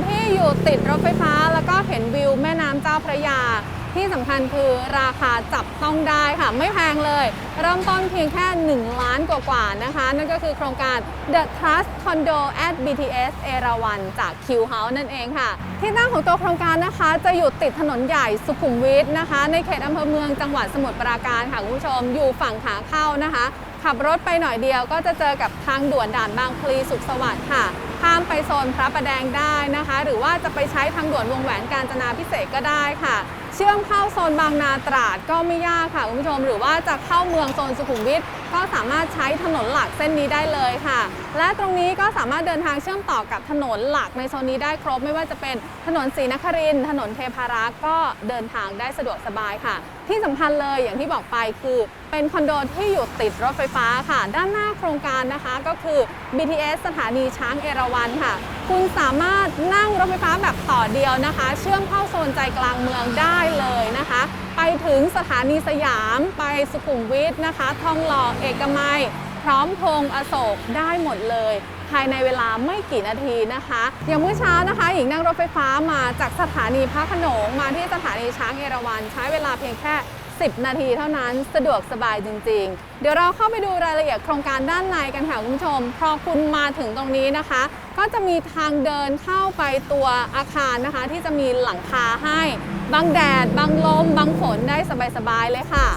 เป็นคอที่อยู่ติดรถไฟฟ้า แล้วก็เห็นวิวแม่น้ำเจ้าพระยา ที่สำคัญคือราคาจับต้องได้ค่ะ ไม่แพงเลย เริ่มต้นเพียงแค่ 1 ล้านกว่าๆนะคะ นั่นก็คือโครงการ The Trust Condo at BTS เอราวันจาก Q House นั่นเองค่ะ ที่ตั้งของตัวโครงการนะคะ จะอยู่ติดถนนใหญ่สุขุมวิทนะคะ ในเขตอำเภอเมืองจังหวัดสมุทรปราการค่ะคุณผู้ชมอยู่ฝั่งขาเข้านะคะ ขับรถไปหน่อยเดียวก็จะเจอกับทางด่วนด่านบางพลีสุขสวัสดิ์ค่ะ ข้ามไปโซนพระประแดงได้นะคะ หรือว่าจะไปใช้ทางด่วนวงแหวนกาญจนาพิเศษก็ได้ค่ะ เชื่อมเข้าโซนบางนาตราดก็ไม่ยากค่ะคุณผู้ชม หรือว่าจะเข้าเมืองโซนสุขุมวิทก็สามารถใช้ถนนหลักเส้นนี้ได้เลยค่ะ และตรงนี้ก็สามารถเดินทางเชื่อมต่อกับถนนหลักในโซนนี้ได้ครบ ไม่ว่าจะเป็นถนนศรีนครินถนนเทพารักษ์ก็เดินทางได้สะดวกสบายค่ะ ที่สำคัญเลยอย่างที่บอกไปคือ เป็นคอนโดที่อยู่ติดรถไฟฟ้าค่ะ ด้านหน้าโครงการนะคะก็คือ BTS สถานีช้างเอราวัณค่ะ คุณสามารถนั่งรถไฟฟ้าแบบต่อเดียวนะคะ เชื่อมเข้าโซนใจกลางเมืองได้เลยนะคะ ไปถึงสถานีสยาม ไปสุขุมวิทนะคะ ทองหล่อเอกมัย พร้อมพงอโศกได้หมดเลย ภายในเวลาไม่กี่นาทีนะคะ อย่างเมื่อเช้านะคะ หญิงนั่งรถไฟฟ้ามาจากสถานีพระโขนงมาที่สถานีช้างเอราวัณใช้เวลาเพียงแค่ 10 นาทีเท่านั้นสะดวกสบายจริง ๆ เดี๋ยวเราเข้าไปดูรายละเอียดโครงการด้านในกันค่ะคุณผู้ชม พอคุณมาถึงตรงนี้นะคะ ก็จะมีทางเดินเข้าไปตัวอาคารนะคะ ที่จะมีหลังคาให้บังแดดบังลมบังฝนได้สบายๆเลยค่ะ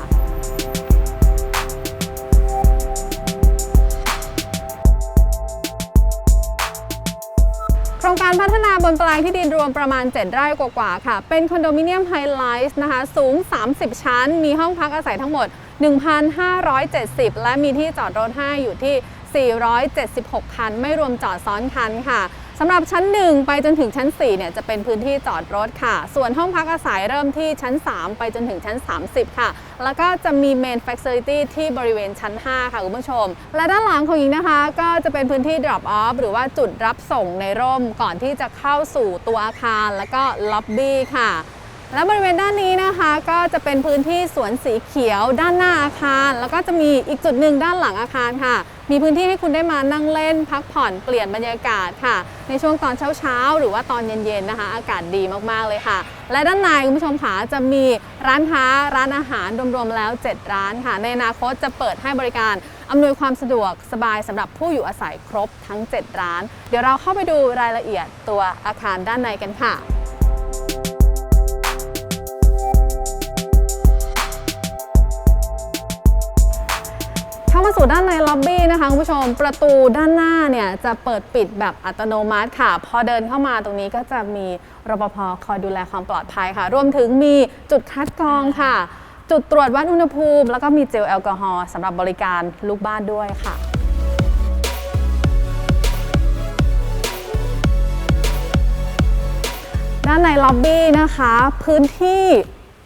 ครงการพัฒนาบนแปลงที่ดินรวมประมาณ 7 ไร่กว่าๆค่ะ เป็นคอนโดมิเนียมไฮไลท์นะคะ สูง 30 ชั้น มีห้องพักอาศัยทั้งหมด 1,570 และมีที่จอดรถให้อยู่ที่ 476 คัน ไม่รวมจอดซ้อนคันค่ะ สำหรับชั้น 1 ไปจนถึงชั้น4เนี่ยจะเป็นพื้นที่จอดรถค่ะ ส่วนห้องพักอาศัยเริ่มที่ชั้น 3 ไปจนถึงชั้น 30 ค่ะ แล้วก็จะมี Main Facility ที่บริเวณชั้น 5 ค่ะคุณผู้ชม และด้านหลังของหญิงนะคะ ก็จะเป็นพื้นที่ drop off หรือว่าจุดรับส่งในร่มก่อนที่จะเข้าสู่ตัวอาคาร แล้วก็ล็อบบี้ค่ะและบริเวณด้านนี้นะคะก็จะเป็นพื้นที่สวนสีเขียวด้านหน้าอาคาร แล้วก็จะมีอีกจุดหนึ่งด้านหลังอาคารค่ะมีพื้นที่ให้คุณได้มานั่งเล่น พักผ่อนเปลี่ยนบรรยากาศค่ะ ในช่วงตอนเช้าๆ หรือว่าตอนเย็นๆนะคะ อากาศดีมากๆเลยค่ะ และด้านในคุณผู้ชมค่ะจะมีร้านค้าร้านอาหารรวมๆแล้ว 7 ร้านค่ะ ในอนาคตจะเปิดให้บริการอำนวยความสะดวกสบายสำหรับผู้อยู่อาศัยครบทั้ง 7 ร้าน เดี๋ยวเราเข้าไปดูรายละเอียดตัวอาคารด้านในกันค่ะ สู่ด้านในล็อบบี้นะคะคุณผู้ชมประตูด้านหน้าเนี่ยจะเปิดปิดแบบอัตโนมัติค่ะ พอเดินเข้ามาตรงนี้ก็จะมีรปภคอยดูแลความปลอดภัยค่ะ รวมถึงมีจุดคัดกรองค่ะ จุดตรวจวัดอุณหภูมิ แล้วก็มีเจลแอลกอฮอล์สำหรับบริการลูกบ้านด้วยค่ะด้านในล็อบบี้นะคะ พื้นที่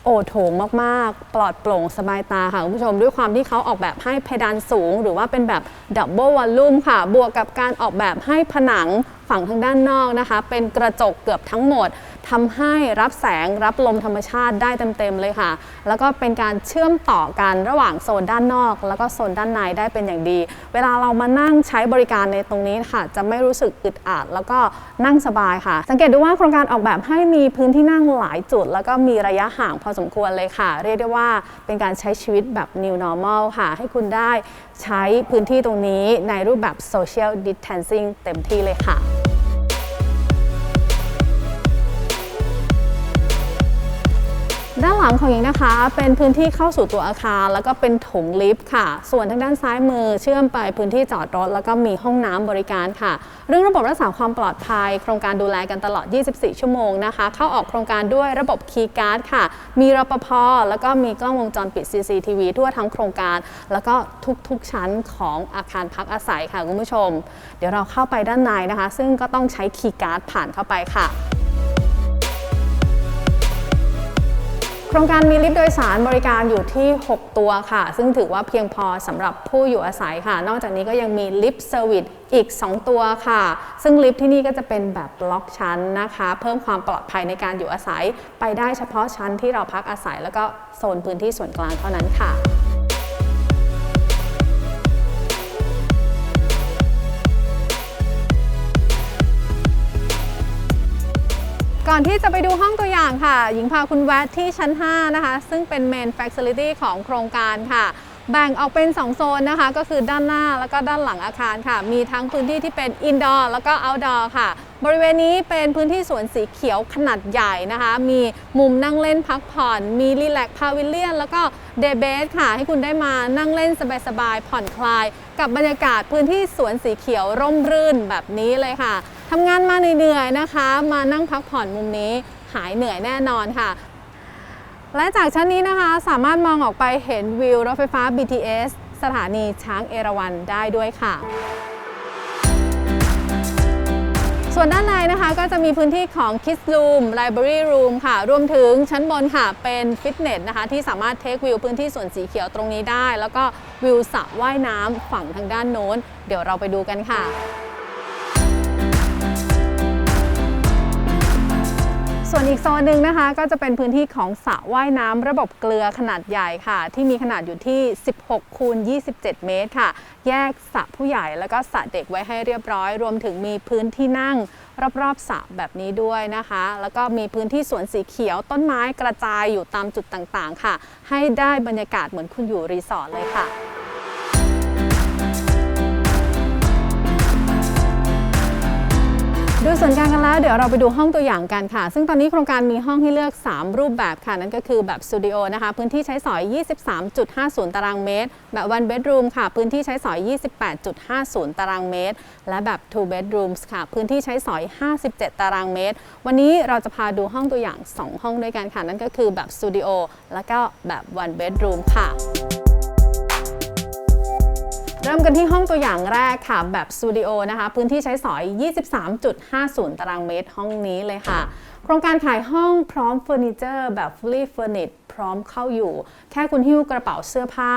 โอโถงมากๆ ปลอดโปร่งสบายตาค่ะคุณผู้ชมด้วยความที่เขาออกแบบให้เพดานสูง หรือว่าเป็นแบบดับเบิลวอลลุ่มค่ะ บวกกับการออกแบบให้ผนังฝั่งทางด้านนอกนะคะ เป็นกระจกเกือบทั้งหมดทำให้รับแสงรับลมธรรมชาติได้เต็มๆเลยค่ะ แล้วก็เป็นการเชื่อมต่อกันระหว่างโซนด้านนอก แล้วก็โซนด้านในได้เป็นอย่างดี เวลาเรามานั่งใช้บริการในตรงนี้ค่ะ จะไม่รู้สึกอึดอัดแล้วก็นั่งสบายค่ะ สังเกตดูว่าโครงการออกแบบให้มีพื้นที่นั่งหลายจุด แล้วก็มีระยะห่างพอสมควรเลยค่ะ เรียกได้ว่าเป็นการใช้ชีวิตแบบ new normal ค่ะ ให้คุณได้ ใช้พื้นที่ตรงนี้ในรูปแบบ social distancing เต็มที่เลยค่ะ ด้านหลังของหญิงนะคะ เป็นพื้นที่เข้าสู่ตัวอาคาร แล้วก็เป็นถงลิฟต์ค่ะ ส่วนทางด้านซ้ายมือเชื่อมไปพื้นที่จอดรถ แล้วก็มีห้องน้ำบริการค่ะ เรื่องระบบรักษาความปลอดภัย โครงการดูแลกันตลอด 24 ชั่วโมงนะคะ เข้าออกโครงการด้วยระบบคีย์การ์ดค่ะ มีรปภแล้วก็มีกล้องวงจรปิด CCTV ทั่วทั้งโครงการ แล้วก็ทุกๆชั้นของอาคารพักอาศัยค่ะคุณผู้ชม เดี๋ยวเราเข้าไปด้านในนะคะ ซึ่งก็ต้องใช้คีย์การ์ดผ่านเข้าไปค่ะ โครงการมีลิฟต์โดยสารบริการอยู่ที่ 6 ตัวค่ะ ซึ่งถือว่าเพียงพอสำหรับผู้อยู่อาศัยค่ะ นอกจากนี้ก็ยังมีลิฟต์เซอร์วิสอีก 2 ตัวค่ะ ซึ่งลิฟต์ที่นี่ก็จะเป็นแบบล็อกชั้นนะคะ เพิ่มความปลอดภัยในการอยู่อาศัย ไปได้เฉพาะชั้นที่เราพักอาศัย แล้วก็โซนพื้นที่ส่วนกลางเท่านั้นค่ะ อนที่จะไปดูห้องตัวอย่างค่ะ หญิงพาคุณแวะที่ชั้น 5 นะคะ ซึ่งเป็น Main Facility ของโครงการค่ะ แบ่งออกเป็น 2 โซนนะคะ ก็คือด้านหน้าแล้วก็ด้านหลังอาคารค่ะ มีทั้งพื้นที่ที่เป็น Indoor แล้วก็ Outdoor ค่ะ บริเวณนี้เป็นพื้นที่สวนสีเขียวขนาดใหญ่นะคะ มีมุมนั่งเล่นพักผ่อน มีรีแลกพาวิเลียน แล้วก็เดย์เบสค่ะ ให้คุณได้มานั่งเล่นสบายๆผ่อนคลาย กับบรรยากาศพื้นที่สวนสีเขียวร่มรื่นแบบนี้เลยค่ะ ทำงานมาเหนื่อยๆนะคะ มานั่งพักผ่อนมุมนี้หายเหนื่อยแน่นอนค่ะ และจากชั้นนี้นะคะสามารถมองออกไปเห็นวิวรถไฟฟ้า BTS สถานีช้างเอราวัณได้ด้วยค่ะ ส่วนด้านในนะคะก็จะมีพื้นที่ของ Kids Room Library Room ค่ะ รวมถึงชั้นบนค่ะเป็นฟิตเนสนะคะ ที่สามารถเทควิวพื้นที่ส่วนสีเขียวตรงนี้ได้ แล้วก็วิวสระว่ายน้ำฝั่งทางด้านโน้น เดี๋ยวเราไปดูกันค่ะ ส่วนอีกโซนหนึ่งนะคะ ก็จะเป็นพื้นที่ของสระว่ายน้ำระบบเกลือขนาดใหญ่ค่ะ ที่มีขนาดอยู่ที่ 16 คูณ 27 เมตรค่ะ แยกสระผู้ใหญ่แล้วก็สระเด็กไว้ให้เรียบร้อย รวมถึงมีพื้นที่นั่งรอบๆสระแบบนี้ด้วยนะคะ แล้วก็มีพื้นที่สวนสีเขียวต้นไม้กระจายอยู่ตามจุดต่างๆ ค่ะ ให้ได้บรรยากาศเหมือนคุณอยู่รีสอร์ทเลยค่ะ ดูส่วนกลางกันแล้วเดี๋ยวเราไปดูห้องตัวอย่างกันค่ะ ซึ่งตอนนี้โครงการมีห้องให้เลือก 3 รูปแบบค่ะ นั่นก็คือแบบสตูดิโอนะคะ พื้นที่ใช้สอย 23.50 ตารางเมตร แบบ one bedroom ค่ะ พื้นที่ใช้สอย 28.50 ตารางเมตร และแบบ two bedrooms ค่ะ พื้นที่ใช้สอย 57 ตารางเมตร วันนี้เราจะพาดูห้องตัวอย่าง 2 ห้องด้วยกันค่ะ นั่นก็คือแบบสตูดิโอแล้วก็แบบ one bedroom ค่ะ เริ่มกันที่ห้องตัวอย่างแรกค่ะ แบบสตูดิโอนะคะ พื้นที่ใช้สอย 23.50 ตารางเมตรห้องนี้เลยค่ะ โครงการขายห้องพร้อมเฟอร์นิเจอร์แบบ fully furnished ร้อมเข้าอยู่ แค่คุณหิ้วกระเป๋าเสื้อผ้า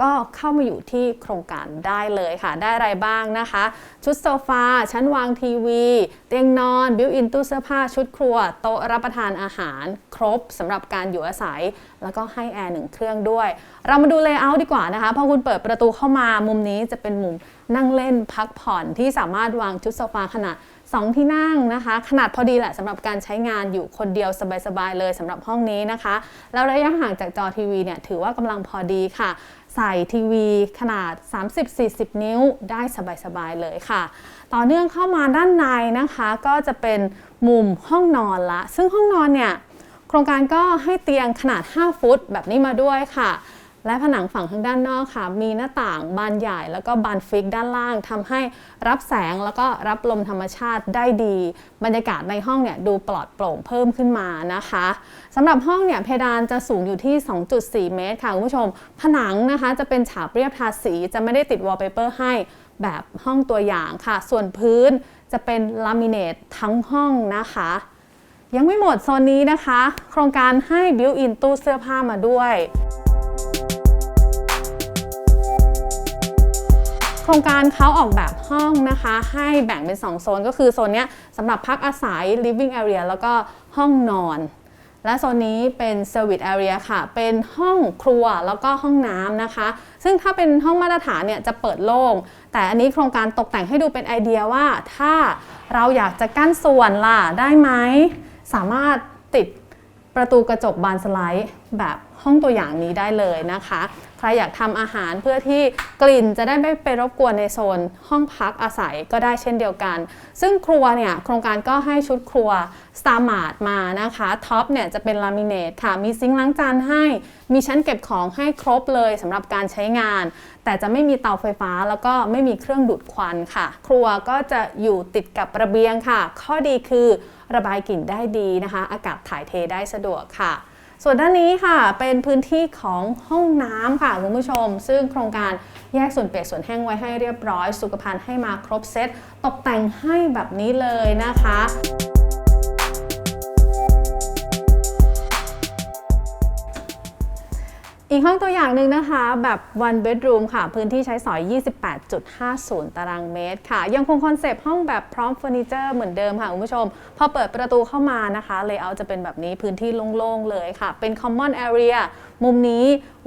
ก็เข้ามาอยู่ที่โครงการได้เลยค่ะ ได้อะไรบ้างนะคะ ชุดโซฟา ชั้นวางทีวี เตียงนอน บิวอินตู้เสื้อผ้า ชุดครัว โต๊ะรับประทานอาหาร ครบสำหรับการอยู่อาศัย แล้วก็ให้แอร์หนึ่งเครื่องด้วย เรามาดูเลเยอร์ดีกว่านะคะ พอคุณเปิดประตูเข้ามามุมนี้จะเป็นมุมนั่งเล่นพักผ่อนที่สามารถวางชุดโซฟาขนาด 2 ที่นั่งนะคะ ขนาดพอดีแหละสำหรับการใช้งานอยู่คนเดียวสบายๆเลยสำหรับห้องนี้นะคะ แล้วระยะห่างจากจอทีวีเนี่ยถือว่ากำลังพอดีค่ะ ใส่ทีวีขนาด 30-40 นิ้วได้สบายๆเลยค่ะ ต่อเนื่องเข้ามาด้านในนะคะ ก็จะเป็นมุมห้องนอนละ ซึ่งห้องนอนเนี่ยโครงการก็ให้เตียงขนาด 5 ฟุตแบบนี้มาด้วยค่ะ และผนังฝั่งทางด้านนอกค่ะ มีหน้าต่างบานใหญ่แล้วก็บานฟิกด้านล่างทำให้รับแสงแล้วก็รับลมธรรมชาติได้ดี บรรยากาศในห้องเนี่ยดูปลอดโปร่งเพิ่มขึ้นมานะคะสำหรับห้องเนี่ยเพดานจะสูงอยู่ที่ 2.4 เมตรค่ะคุณผู้ชม ผนังนะคะจะเป็นฉาบเรียบทาสีจะไม่ได้ติดวอลเปเปอร์ให้แบบห้องตัวอย่างค่ะ ส่วนพื้นจะเป็นลามิเนตทั้งห้องนะคะ ยังไม่หมดโซนนี้นะคะ โครงการให้บิวอินตู้เสื้อผ้ามาด้วย โครงการเขาออกแบบห้องนะคะ ให้แบ่งเป็น 2 โซนก็คือโซนนี้สำหรับพักอาศัย living area แล้วก็ห้องนอน และโซนนี้เป็น service area ค่ะ เป็นห้องครัวแล้วก็ห้องน้ำนะคะ ซึ่งถ้าเป็นห้องมาตรฐานเนี่ยจะเปิดโล่ง แต่อันนี้โครงการตกแต่งให้ดูเป็นไอเดียว่า ถ้าเราอยากจะกั้นส่วนล่ะได้ไหมสามารถ ประตูกระจกบานสไลด์แบบห้องตัวอย่างนี้ได้เลยนะคะ ใครอยากทำอาหารเพื่อที่กลิ่นจะได้ไม่ไปรบกวนในโซน ห้องพักอาศัยก็ได้เช่นเดียวกัน ซึ่งครัวเนี่ยโครงการก็ให้ชุดครัว s t a r m a r t มานะคะท็อปเนี่ยจะเป็นลามิเนตค่ะ มีซิงค์ล้างจานให้ มีชั้นเก็บของให้ครบเลยสำหรับการใช้งาน แต่จะไม่มีเตาไฟฟ้าแล้วก็ไม่มีเครื่องดูดควันค่ะ ครัวก็จะอยู่ติดกับระเบียงค่ะ ข้อดีคือ ระบายกลิ่นได้ดีนะคะ อากาศถ่ายเทได้สะดวกค่ะ ส่วนด้านนี้ค่ะเป็นพื้นที่ของห้องน้ำค่ะคุณผู้ชม ซึ่งโครงการแยกส่วนเปียกส่วนแห้งไว้ให้เรียบร้อย สุขภัณฑ์ให้มาครบเซตตกแต่งให้แบบนี้เลยนะคะ อีกห้องตัวอย่างหนึ่งนะคะ แบบ one bedroom ค่ะ พื้นที่ใช้สอย 28.50 ตารางเมตรค่ะ ยังคงคอนเซปต์ห้องแบบพร้อมเฟอร์นิเจอร์เหมือนเดิมค่ะ คุณผู้ชม พอเปิดประตูเข้ามานะคะเลเยอร์จะเป็นแบบนี้พื้นที่โล่ง ๆ เลยค่ะ เป็น common area มุมนี้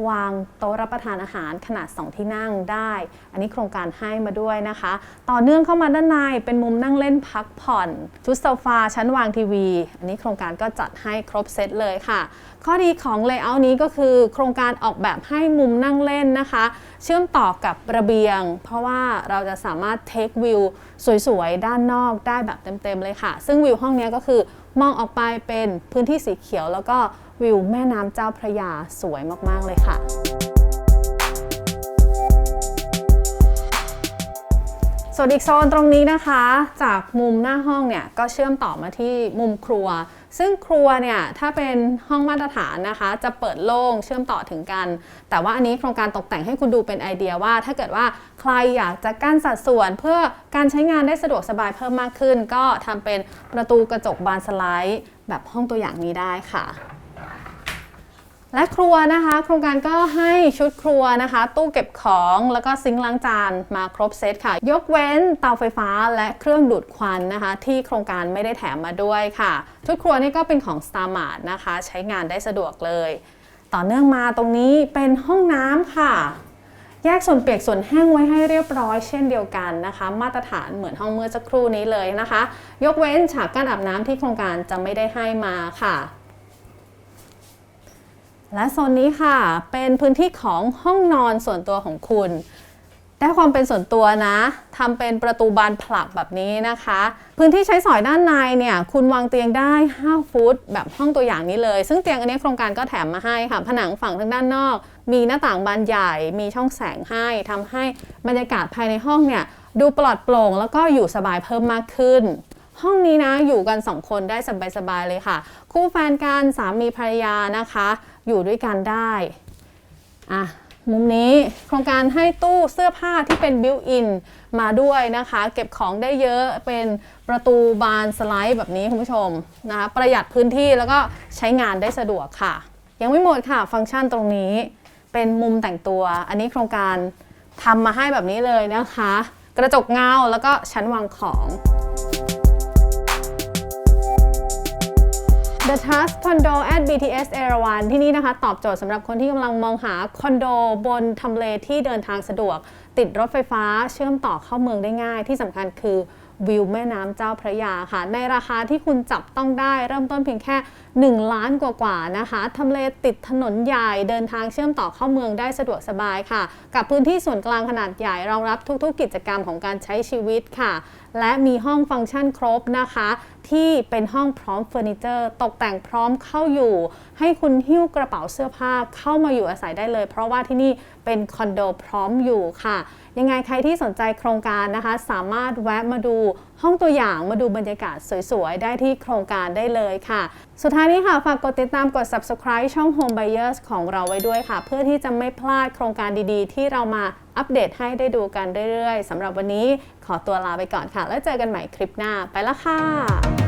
วางโต๊ะรับประทานอาหารขนาด 2 ที่นั่งได้ อันนี้โครงการให้มาด้วยนะคะ ต่อเนื่องเข้ามาด้านในเป็นมุมนั่งเล่นพักผ่อน ชุดโซฟาชั้นวางทีวี อันนี้โครงการก็จัดให้ครบเซตเลยค่ะ ข้อดีของเลเยอร์นี้ก็คือ โครงการออกแบบให้มุมนั่งเล่นนะคะ เชื่อมต่อกับระเบียง เพราะว่าเราจะสามารถเทควิวสวยๆ ด้านนอกได้แบบเต็มๆเลยค่ะ ซึ่งวิวห้องนี้ก็คือมองออกไปเป็นพื้นที่สีเขียวแล้วก็ วิวแม่น้ำเจ้าพระยาสวยมาก ๆ เลยค่ะ ส่วนอีกโซนตรงนี้นะคะ จากมุมหน้าห้องเนี่ย ก็เชื่อมต่อมาที่มุมครัว ซึ่งครัวเนี่ย ถ้าเป็นห้องมาตรฐานนะคะ จะเปิดโล่งเชื่อมต่อถึงกัน แต่ว่าอันนี้โครงการตกแต่งให้คุณดูเป็นไอเดียว่า ถ้าเกิดว่าใครอยากจะกั้นสัดส่วน เพื่อการใช้งานได้สะดวกสบายเพิ่มมากขึ้น ก็ทำเป็นประตูกระจกบานสไลด์ แบบห้องตัวอย่างนี้ได้ค่ะ และครัวนะคะ โครงการก็ให้ชุดครัวนะคะ ตู้เก็บของแล้วก็ซิงค์ล้างจานมาครบเซตค่ะ ยกเว้นเตาไฟฟ้าและเครื่องดูดควันนะคะ ที่โครงการไม่ได้แถมมาด้วยค่ะ ชุดครัวนี่ก็เป็นของ Star m a r t นะคะ ใช้งานได้สะดวกเลย ต่อเนื่องมาตรงนี้เป็นห้องน้ำค่ะ แยกส่วนเปียกส่วนแห้งไว้ให้เรียบร้อย เช่นเดียวกันนะคะ มาตรฐานเหมือนห้องเมื่อสักครู่นี้เลยนะคะ ยกเว้นฉากกั้นอาบน้ำที่โครงการจะไม่ได้ให้มาค่ะ และโซนนี้ค่ะ เป็นพื้นที่ของห้องนอนส่วนตัวของคุณ ได้ความเป็นส่วนตัวนะทำเป็นประตูบานผลักแบบนี้นะคะ พื้นที่ใช้สอยด้านในเนี่ย คุณวางเตียงได้ 5 ฟุต แบบห้องตัวอย่างนี้เลย ซึ่งเตียงอันนี้โครงการก็แถมมาให้ค่ะ ผนังฝั่งทางด้านนอก มีหน้าต่างบานใหญ่ มีช่องแสงให้ทำให้บรรยากาศภายในห้องเนี่ยดูปลอดโปร่งแล้วก็อยู่สบายเพิ่มมากขึ้น ห้องนี้นะอยู่กัน2คนได้สบายๆเลยค่ะ คู่แฟนกันสามีภรรยานะคะ อยู่ด้วยกันได้อะมุมนี้โครงการให้ตู้เสื้อผ้าที่เป็นบิวอินมาด้วยนะคะ เก็บของได้เยอะเป็นประตูบานสไลด์แบบนี้คุณผู้ชมนะคะประหยัดพื้นที่แล้วก็ใช้งานได้สะดวกค่ะ ยังไม่หมดค่ะฟังก์ชันตรงนี้ เป็นมุมแต่งตัว อันนี้โครงการทำมาให้แบบนี้เลยนะคะ กระจกเงาแล้วก็ชั้นวางของ The Trust Condo at BTS เอราวันที่นี่นะคะ ตอบโจทย์สำหรับคนที่กำลังมองหาคอนโดบนทำเลที่เดินทางสะดวก ติดรถไฟฟ้าเชื่อมต่อเข้าเมืองได้ง่าย ที่สำคัญคือวิวแม่น้ำเจ้าพระยาค่ะ ในราคาที่คุณจับต้องได้ เริ่มต้นเพียงแค่ 1 ล้านกว่าๆนะคะทำเลติดถนนใหญ่เดินทางเชื่อมต่อเข้าเมืองได้สะดวกสบายค่ะ กับพื้นที่ส่วนกลางขนาดใหญ่รองรับทุกๆ กิจกรรมของการใช้ชีวิตค่ะ และมีห้องฟังก์ชันครบนะคะ ที่เป็นห้องพร้อมเฟอร์นิเจอร์ตกแต่งพร้อมเข้าอยู่ ให้คุณหิ้วกระเป๋าเสื้อผ้าเข้ามาอยู่อาศัยได้เลย เพราะว่าที่นี่เป็นคอนโดพร้อมอยู่ค่ะ ยังไงใครที่สนใจโครงการนะคะ สามารถแวะมาดู ห้องตัวอย่างมาดูบรรยากาศสวยๆ ได้ที่โครงการได้เลยค่ะ สุดท้ายนี้ค่ะ ฝากกดติดตามกด subscribe ช่อง Home Buyers ของเราไว้ด้วยค่ะ เพื่อที่จะไม่พลาดโครงการดีๆ ที่เรามาอัปเดตให้ได้ดูกันเรื่อยๆสำหรับวันนี้ขอตัวลาไปก่อนค่ะ แล้วเจอกันใหม่คลิปหน้าไปละค่ะ